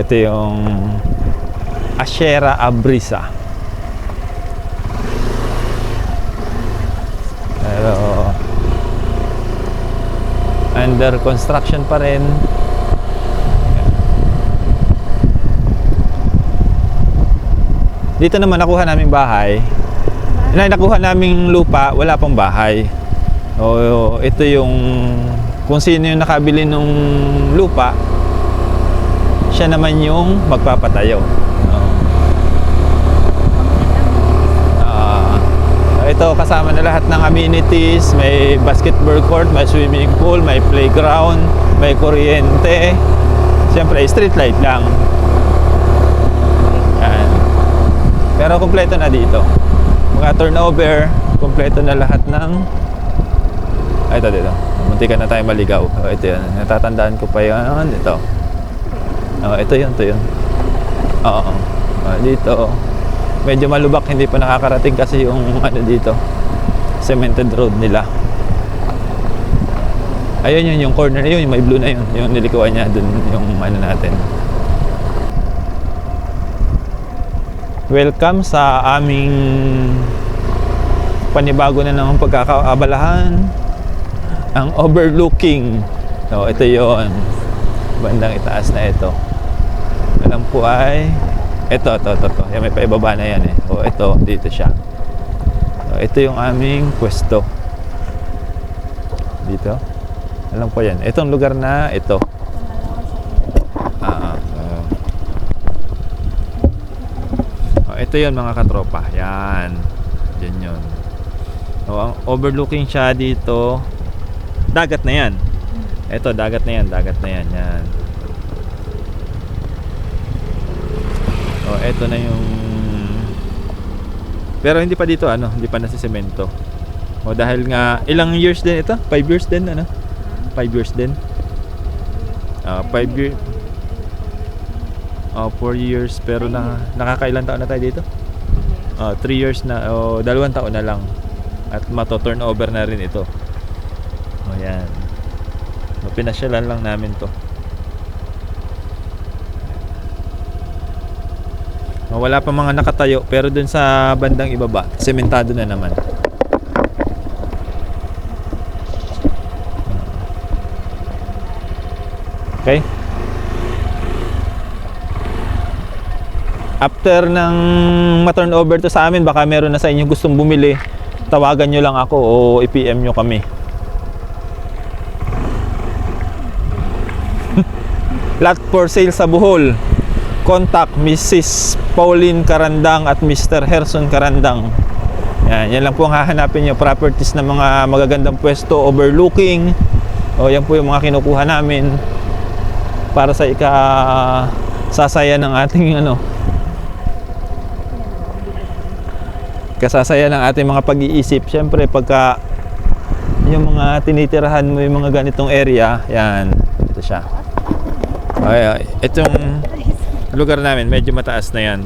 ito yung Ashera Abrisa. Pero under construction pa rin. Dito naman nakuha naming bahay. Na nakuha naming lupa, wala pang bahay. O ito yung kung sino yung nakabili nung lupa, siya naman yung magpapatayo. Ah, ito kasama na lahat ng amenities, may basketball court, may swimming pool, may playground, may kuryente. Siyempre, street light lang. Yan. Pero kumpleto na dito. Mga turnover, kumpleto na lahat ng ay, ito dito. Munti ka na tayo maligaw. Oh, ito yan. Natatandaan ko pa yan. Ito. Oh, ito yun, ito yun. Oo. Oh, dito. Medyo malubak, hindi pa nakakarating kasi yung ano dito. Cemented road nila. Ayun yun, yung corner yun, yung may blue na yun. Yung nilikuan niya dun, yung ano natin. Welcome sa aming panibago na naman pagkakaabalahan ang overlooking so ito yon bandang itaas na ito alam po ay ito, ito, ito, ito. Yan, may paibaba na yan eh. O, ito, dito siya. So, ito yung aming pwesto. Dito. Alam po yan. Itong lugar na ito. Ah, ah. O, ito yun mga katropa. Yan. Yan yun. So, ang overlooking siya dito, dagat na yan. Ito, dagat na yan, dagat na yan. Yan. Oh, eto na yung Pero hindi pa dito ano, hindi pa nasisemento. O dahil nga ilang years din ito? 5 years din ano? 5 years din. Ah, 5 years. Oh, 4 years pero na nakakailan taon na tayo dito? Oh, 3 years na o dalawang taon na lang. At mato-turn over na rin ito. O yan. O, pinasyalan lang namin to. Wala pa mga nakatayo pero dun sa bandang ibaba, sementado na naman. Okay? After ng ma-turn over to sa amin, baka meron na sa inyo gustong bumili, tawagan nyo lang ako o i-PM nyo kami. Lot for sale sa Bohol. Contact Mrs. Pauline Karandang at Mr. Herson Karandang. Yan, yan lang po ang hahanapin nyo. Properties ng mga magagandang pwesto, overlooking. O yan po yung mga kinukuha namin para sa ika sasaya ng ating ano kasasaya ng ating mga pag-iisip. Siyempre, pagka yung mga tinitirahan mo yung mga ganitong area, yan, ito siya. Ay, ay, itong lugar namin, medyo mataas na yan.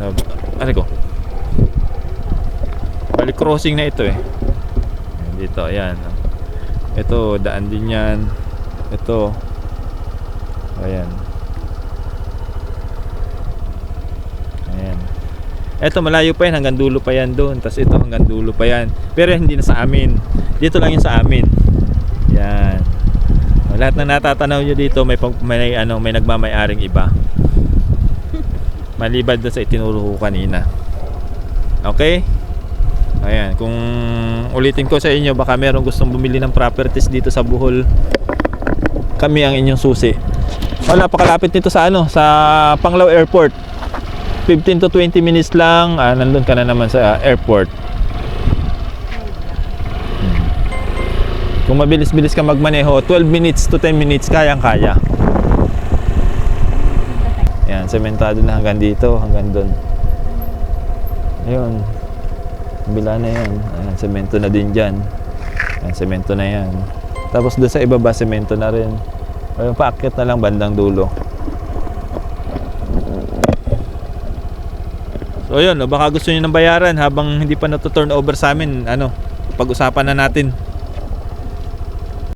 Ano ko? Bali crossing na ito eh. Dito, ayan. Ito, daan din yan. Ito. Ayan. Ayan. Ito malayo pa yan, hanggang dulo pa yan doon. Tapos ito hanggang dulo pa yan. Pero hindi na sa amin. Dito lang yung sa amin. Yan. Lahat na natatanaw nyo dito may, may, ano, may nagmamayaring iba. Malibad doon sa itinuro ko kanina. Okay? Ayan, kung ulitin ko sa inyo, baka merong gustong bumili ng properties dito sa Bohol. Kami ang inyong susi. Oh, napakalapit nito sa ano, sa Panglao Airport. 15 to 20 minutes lang, ah, nandun ka na naman sa airport. Hmm. Kung mabilis-bilis ka magmaneho, 12 minutes to 10 minutes, kayang-kaya. Yan, sementado na hanggang dito, hanggang doon. Ayun. Bila na yan. Ayan, semento na din dyan. Ayan, semento na yan. Tapos doon sa ibaba, semento na rin. Ayun, paakyat na lang bandang dulo. So yun, no, baka gusto niyo ng bayaran habang hindi pa na-turn over sa amin, ano, pag-usapan na natin.